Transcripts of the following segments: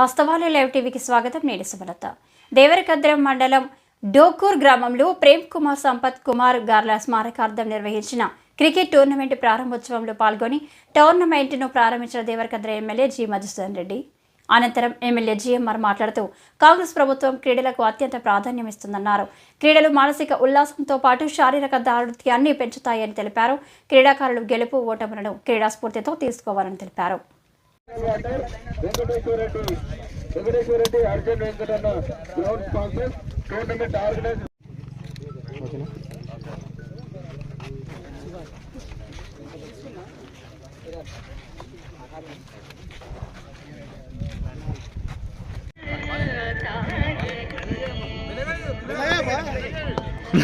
వాస్తవాలు లైవ్ టీవీకి స్వాగతం. నేను సుమలత. దేవరకద్రం మండలం డోకూర్ గ్రామంలో ప్రేమ్ కుమార్ సంపత్ కుమార్ గార్ల స్మారకార్థం నిర్వహించిన క్రికెట్ టోర్నమెంట్ ప్రారంభోత్సవంలో పాల్గొని టోర్నమెంట్ను ప్రారంభించిన దేవరకద్ర ఎమ్మెల్యే జి మధుసూదన్ రెడ్డి. అనంతరం ఎమ్మెల్యే జిఎంఆర్ మాట్లాడుతూ కాంగ్రెస్ ప్రభుత్వం క్రీడలకు అత్యంత ప్రాధాన్యం ఇస్తుందన్నారు. క్రీడలు మానసిక ఉల్లాసంతో పాటు శారీరక దారుణ్యాన్ని పెంచుతాయని తెలిపారు. క్రీడాకారులు గెలుపు ఓటములను క్రీడా స్ఫూర్తితో తీసుకోవాలని తెలిపారు. Venkateswara Reddy Venkateswara Reddy Arjun Venkatanna ground sponsor tournament organise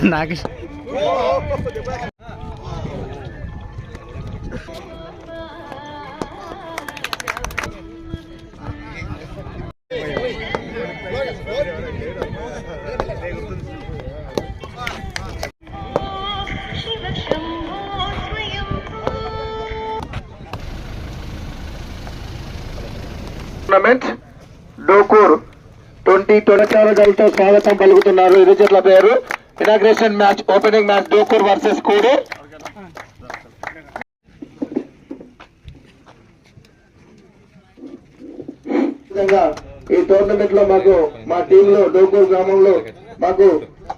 నాకు టోర్నమెంట్ డోకూర్ ట్వంటీ తొలచాలతో స్వాగతం పలుకుతున్నారు. ఇరు జట్ల పేరు. Inauguration match opening match Dokur versus విధంగా ఈ టోర్నమెంట్లో మాకు మా టీమ్లో డోకూర్ గ్రామంలో మాకు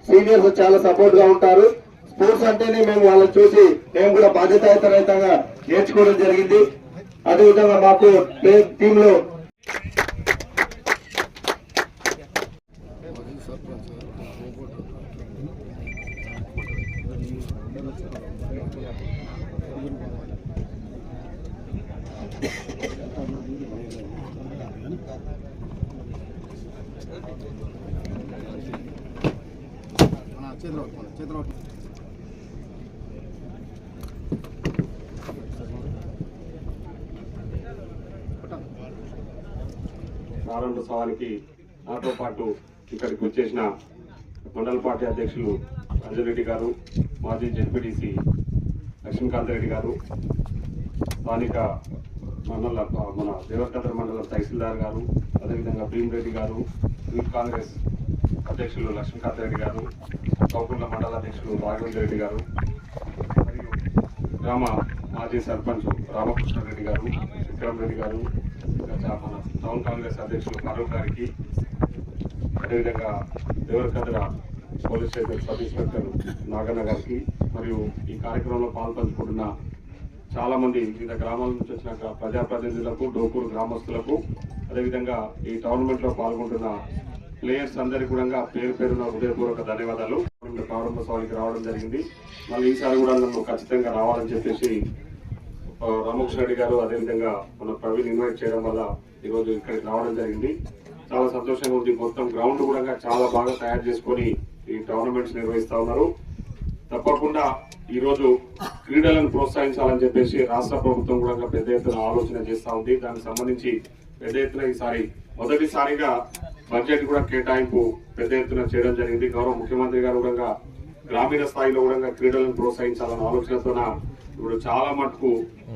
సీనియర్స్ చాలా సపోర్ట్గా ఉంటారు. స్పోర్ట్స్ అంటేనే మేము వాళ్ళని చూసి మేము కూడా బాధ్యతాయుతంగా నేర్చుకోవడం జరిగింది. అదేవిధంగా మాకు టీమ్లో చేతిలో చేతిలో ప్రారంభోత్సవానికి నాతో పాటు ఇక్కడికి వచ్చేసిన మండల పార్టీ అధ్యక్షులు అంజరెడ్డి గారు మాజీ జడ్పీటీసీ లక్ష్మీకాంత్ రెడ్డి గారు స్థానిక మండల మన దేవరకద్ర మండల తహసీల్దార్ గారు అదేవిధంగా భీమరెడ్డి గారు యూత్ కాంగ్రెస్ అధ్యక్షులు లక్ష్మీకాంత్ రెడ్డి గారు కౌకుంట్ల మండల అధ్యక్షులు రాఘవేంద్ర రెడ్డి గారు మరియు గ్రామ మాజీ సర్పంచ్ రామకృష్ణారెడ్డి గారు విక్రమ్ రెడ్డి గారు ఇంకా మన టౌన్ కాంగ్రెస్ అధ్యక్షులు ఫరూక్ గారికి అదేవిధంగా Devarakadra police station sub inspector Naganna గారికి మరియు ఈ కార్యక్రమంలో పాల్పంచుకుంటున్న చాలా మంది వివిధ గ్రామాల నుంచి వచ్చిన ప్రజాప్రతినిధులకు డోకూరు గ్రామస్తులకు అదేవిధంగా ఈ టోర్నమెంట్లో పాల్గొంటున్న ప్లేయర్స్ అందరికీ కూడా పేరు పేరున హృదయపూర్వక ధన్యవాదాలు. ప్రారంభోత్సవానికి రావడం జరిగింది. మళ్ళీ ఈసారి కూడా నన్ను ఖచ్చితంగా రావాలని చెప్పేసి రామకృష్ణ రెడ్డి గారు అదేవిధంగా మన ప్రవీణ్ ఇన్వైట్ చేయడం వల్ల ఈరోజు ఇక్కడికి రావడం జరిగింది. చాలా సంతోషంగా ఉంది. మొత్తం గ్రౌండ్ కూడా చాలా బాగా తయారు చేసుకొని ఈ టోర్నమెంట్స్ నిర్వహిస్తా ఉన్నారు. తప్పకుండా ఈ రోజు క్రీడలను ప్రోత్సహించాలని చెప్పేసి రాష్ట్ర ప్రభుత్వం కూడా పెద్ద ఎత్తున ఆలోచన చేస్తా ఉంది. దానికి సంబంధించి పెద్ద ఎత్తున ఈసారి మొదటిసారిగా బడ్జెట్ కూడా కేటాయింపు పెద్ద ఎత్తున చేయడం జరిగింది. గౌరవ ముఖ్యమంత్రి గారు కూడా గ్రామీణ స్థాయిలో కూడా క్రీడలను ప్రోత్సహించాలన్న ఆలోచనతోన ఇప్పుడు చాలా మటుకు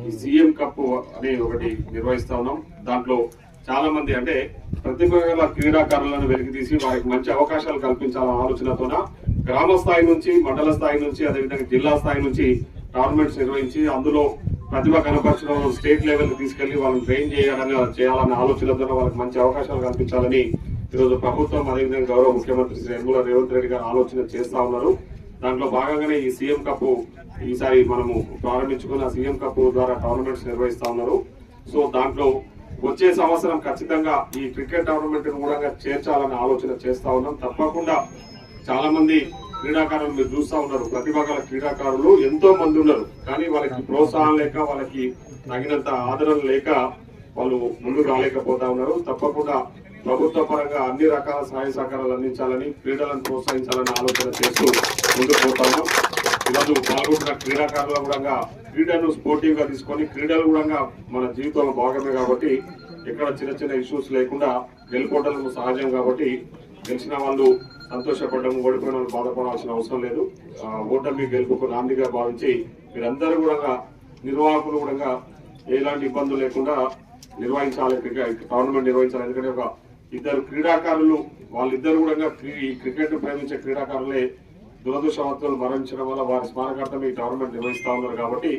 ఈ సీఎం కప్ అనే ఒకటి నిర్వహిస్తా ఉన్నాం. దాంట్లో చాలా మంది అంటే ప్రతిభ గల క్రీడాకారులను వెలికితీసి వారికి మంచి అవకాశాలు కల్పించాలన్న ఆలోచనతోన గ్రామ స్థాయి నుంచి మండల స్థాయి నుంచి అదేవిధంగా జిల్లా స్థాయి నుంచి టోర్నమెంట్స్ నిర్వహించి అందులో ప్రతిభ కనపరచడం స్టేట్ లెవెల్ తీసుకెళ్ళి వాళ్ళని ట్రైన్ చేయాలని చేయాలనే ఆలోచనతో వాళ్ళకి మంచి అవకాశాలు కల్పించాలని ఈరోజు ప్రభుత్వం అదేవిధంగా గౌరవ ముఖ్యమంత్రి శ్రీ యనమల రేవంత్ రెడ్డి గారు ఆలోచన చేస్తా ఉన్నారు. దాంట్లో భాగంగానే ఈ సీఎం కప్ ఈసారి మనము ప్రారంభించుకున్న సీఎం కప్ ద్వారా టోర్నమెంట్స్ నిర్వహిస్తా ఉన్నారు. సో దాంట్లో వచ్చే సంవత్సరం ఖచ్చితంగా ఈ క్రికెట్ టోర్నమెంట్ కూడా చేర్చాలని ఆలోచన చేస్తా ఉన్నాం. తప్పకుండా చాలా మంది క్రీడాకారులు మీరు చూస్తా ఉన్నారు. ప్రతిభ గల క్రీడాకారులు ఎంతో మంది ఉన్నారు. కానీ వాళ్ళకి ప్రోత్సాహం లేక వాళ్ళకి తగినంత ఆదరణ లేక వాళ్ళు ముందుకు రాలేకపోతా ఉన్నారు. తప్పకుండా ప్రభుత్వ పరంగా అన్ని రకాల సహాయ సహకారాలు అందించాలని క్రీడలను ప్రోత్సహించాలని ఆలోచన చేస్తూ ముందుకు పోతా ఉన్నాం. ఈరోజు పాల్గొంటున్న క్రీడాకారుల కూడా క్రీడను స్పోర్టివ్గా తీసుకొని క్రీడలు కూడా మన జీవితంలో భాగమే కాబట్టి ఎక్కడ చిన్న చిన్న ఇష్యూస్ లేకుండా గెలుపుకోవటం సహజం కాబట్టి గెలిచిన వాళ్ళు సంతోషపడడం ఓడిపోయిన వాళ్ళు బాధపడాల్సిన అవసరం లేదు. ఓటమి గెలుపుకు నాందిగా భావించి మీరందరూ కూడా నిర్వాహకులు కూడా ఎలాంటి ఇబ్బందులు లేకుండా నిర్వహించాలి. టోర్నమెంట్ నిర్వహించాలి. ఎందుకంటే ఒక ఇద్దరు క్రీడాకారులు వాళ్ళిద్దరు కూడా ఈ క్రికెట్ ప్రేమించే క్రీడాకారులే దురదృష్టవంతులు మరణించడం వల్ల వారి స్మారకార్థం ఈ టోర్నమెంట్ నిర్వహిస్తా ఉన్నారు కాబట్టి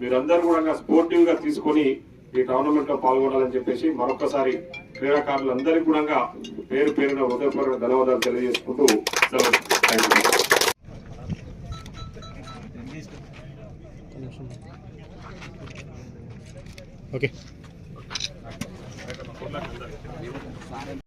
మీరందరూ కూడా స్పోర్టివ్గా తీసుకొని ఈ టోర్నమెంట్లో పాల్గొనాలని చెప్పేసి మరొకసారి క్రీడాకారులందరికీ కూడా పేరు పేరున హృదయపూర్వక ధన్యవాదాలు తెలియజేసుకుంటూ ఓకే.